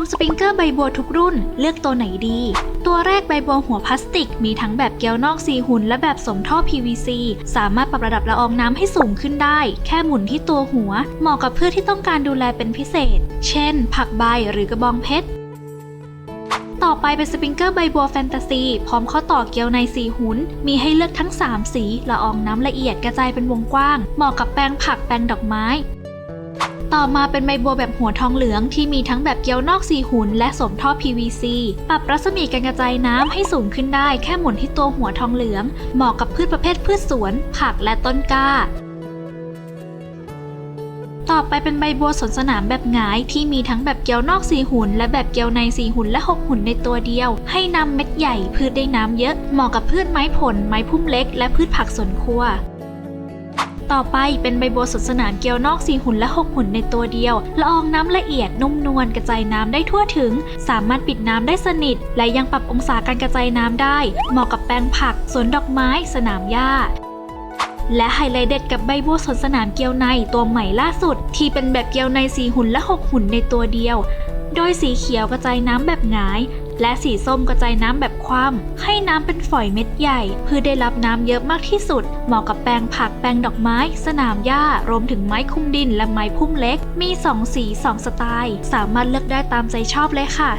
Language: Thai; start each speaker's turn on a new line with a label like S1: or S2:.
S1: มสปริงเกอร์ใบบัวทุกรุ่น เลือกตัวไหนดี ตัวแรกใบบัวหัวพลาสติก มีทั้งแบบเกลียวนอกซีหุ่น และแบบสมท่อ PVC สามารถปรับระดับละอองน้ำให้สูงขึ้นได้ แค่หมุนที่ตัวหัว เหมาะกับพื่อนที่ต้องการดูแลเป็นพิเศษ เช่น ผักใบหรือกระบองเพชรต่อไปเป็นสปริงเกอร์ใบบัวแฟนตาซี พร้อมข้อต่อเกลียวในสีหุน มีให้เลือกทั้ง 3 สีละอองน้ำละเอียดกระจายเป็นวงกว้าง เหมาะกับแปลงผักแปลงดอกไม้ ต่อมาเป็นใบบัวแบบหัวทองเหลืองที่มีทั้งแบบเกลียวนอกสีหุนและสมท่อ PVC ปรับรัศมีการกระจายน้ำให้สูงขึ้นได้แค่หมุนที่ตัวหัวทองเหลือง เหมาะกับพืชประเภทพืชสวน ผักและต้นกล้าต่อไปเป็นใบบัวสนสนามแบบหงายที่มีทั้งแบบเกลียวนอกสีหุ่น และแบบเกลียวในสีหุ่นและหกหุ่นในตัวเดียว ให้นำเม็ดใหญ่พืชได้น้ำเยอะเหมาะกับพืชไม้ผล ไม้พุ่มเล็ก และพืชผักสวนครัว ต่อไปเป็นใบบัวสวนสนามเกลียวนอกสีหุ่นและหกหุ่นในตัวเดียวละอองน้ำละเอียดนุ่มนวลกระจายน้ำได้ทั่วถึง สามารถปิดน้ำได้สนิท และยังปรับองศาการกระจายน้ำได้ เหมาะกับแปลงผักสวนดอกไม้ สนามหญ้าและไฮไลท์เด็ดกับใบบัวสนสนามเกลียวในตัวใหม่ล่าสุด ที่เป็นแบบเกลียวในสีหุ่นและหกหุ่นในตัวเดียว โดยสีเขียวกระจายน้ำแบบหงาย และสีส้มกระจายน้ำแบบคว่ำให้น้ำเป็นฝอยเม็ดใหญ่เพื่อได้รับน้ำเยอะมากที่สุด เหมาะกับแปลงผักแปลงดอกไม้ สนามหญ้ารวมถึงไม้คุมดินและไม้พุ่มเล็ก มี 2 สี 2 สไตล์ สามารถเลือกได้ตามใจชอบเลยค่ะ